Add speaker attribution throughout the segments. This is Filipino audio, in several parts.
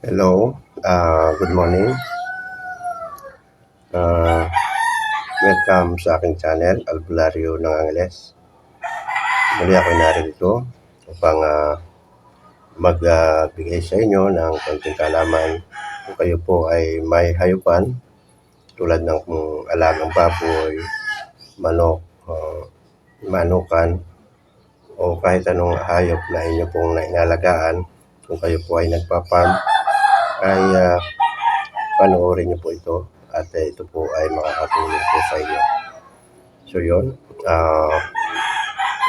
Speaker 1: Hello, ah, good morning. Ah, welcome sa aking channel, Albulario ng Angeles. Muli ako narito upang ah, magbigay sa inyo ng konting kalaman kung kayo po ay may hayupan tulad ng kung alagang baboy, manok, ah, manukan, o kahit anong hayop na inyo pong naingalagaan kung kayo po ay nagpa-farm ay ah, panoorin niyo po ito at eh, ito po ay makakatulong po sa inyo. So yun, ah,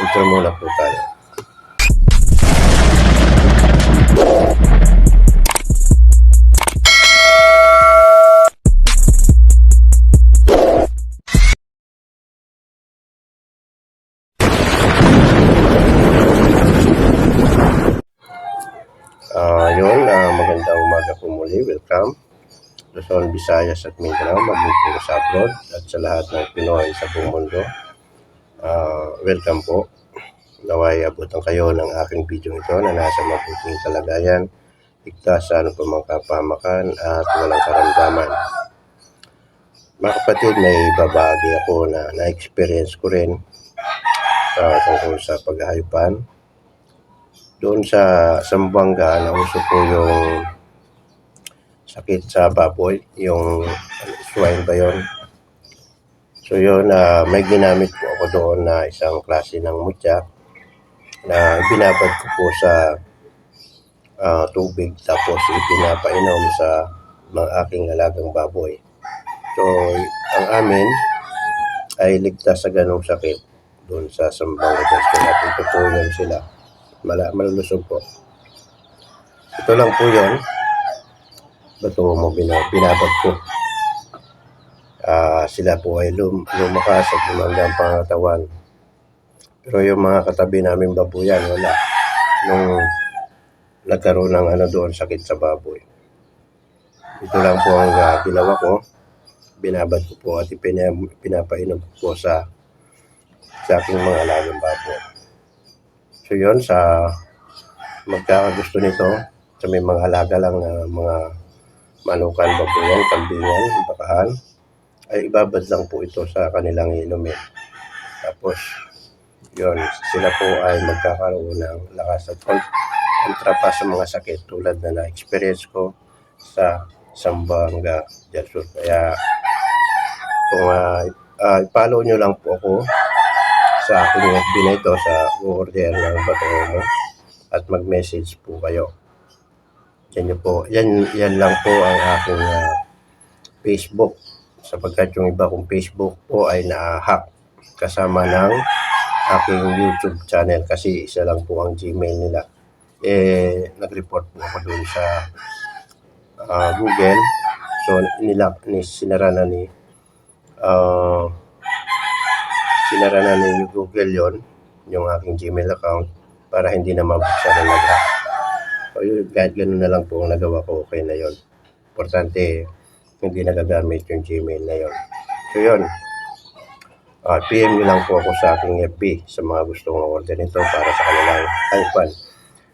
Speaker 1: intro muna po tayo. Magandang umaga po muli. Welcome. Luzon, Visayas at Mindanao, magmito sa abroad at sa lahat ng Pinoy sa buong mundo. Ah, welcome po. Naway abutan kayo ng aking video ito na nasa mabuting kalagayan, ligtas sa ano pa mga kapamakan at walang karamdaman. Mga kapatid, may babagi ako na na-experience ko rin sa tungkol sa paghahayupan. Doon sa Sambuanga, nauso po yung sakit sa baboy, yung swine ba yun? So yun, ah, may ginamit po ako doon na isang klase ng mutya na binabad ko po sa ah, tubig tapos ipinapainom sa mga aking alagang baboy. So, ang amin ay ligtas sa ganong sakit doon sa Sambanga Gusto natin sila. Mala, malulusog po. Ito lang po yun. Bato mo bina, binabad ko. Ah, sila po ay lum, lumakas at lumanda ang pangatawan. Pero yung mga katabi namin babuyan, wala. Nung nagkaroon ng ano doon, sakit sa baboy. Ito lang po ang ah, ginawa ko. Binabad ko po at pinapainom ko po sa sa aking mga alagang baboy. So yun, sa magkakagusto nito, sa may mga alaga lang na mga manukan, babuyan, kambingan, bakahan, ay ibabad lang po ito sa kanilang inumin. Tapos, yun, sila po ay magkakaroon ng lakas at kont- kontra pa sa mga sakit tulad na na-experience ko sa Sambanga del Sur. Kaya, kung uh, uh, follow nyo lang po ako sa aking FB na ito sa order ng Batomo at mag-message po kayo. Yan, po, yan, yan lang po ang aking ah, Facebook sapagkat yung iba kong Facebook po ay na-hack kasama ng aking YouTube channel kasi isa lang po ang Gmail nila. Eh, nag-report po ako dun sa ah, Google. So, nila, ni, sinara na ni ah, sinara na ni Google yon yung aking Gmail account para hindi na mabuksan ng nag-hack. So, yun, kahit ganun na lang po ang nagawa ko, okay na yon. Importante, hindi nagagamit yung Gmail na yon. So, yun. Ah, PM nyo lang po ako sa aking FB sa mga gustong order nito para sa kanilang iPad.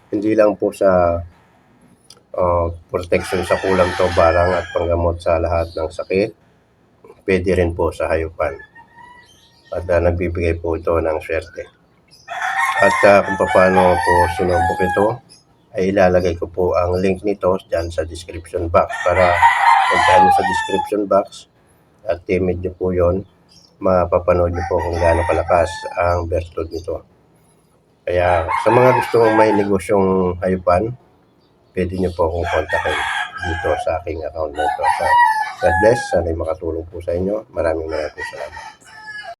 Speaker 1: Hindi lang po sa ah, protection sa kulang to barang at panggamot sa lahat ng sakit. Pwede rin po sa hayupan. At ah, nagbibigay po ito ng swerte. At ah, kung paano po sinubok ito, ay ilalagay ko po ang link nito dyan sa description box para puntahan nyo sa description box at timid nyo po yon mapapanood nyo po kung gaano kalakas ang bertod nito. Kaya sa mga gustong may negosyong hayupan, pwede nyo po akong kontakin dito sa aking account na ito. So, God bless. Sana'y makatulong po sa inyo. Maraming maraming po salamat.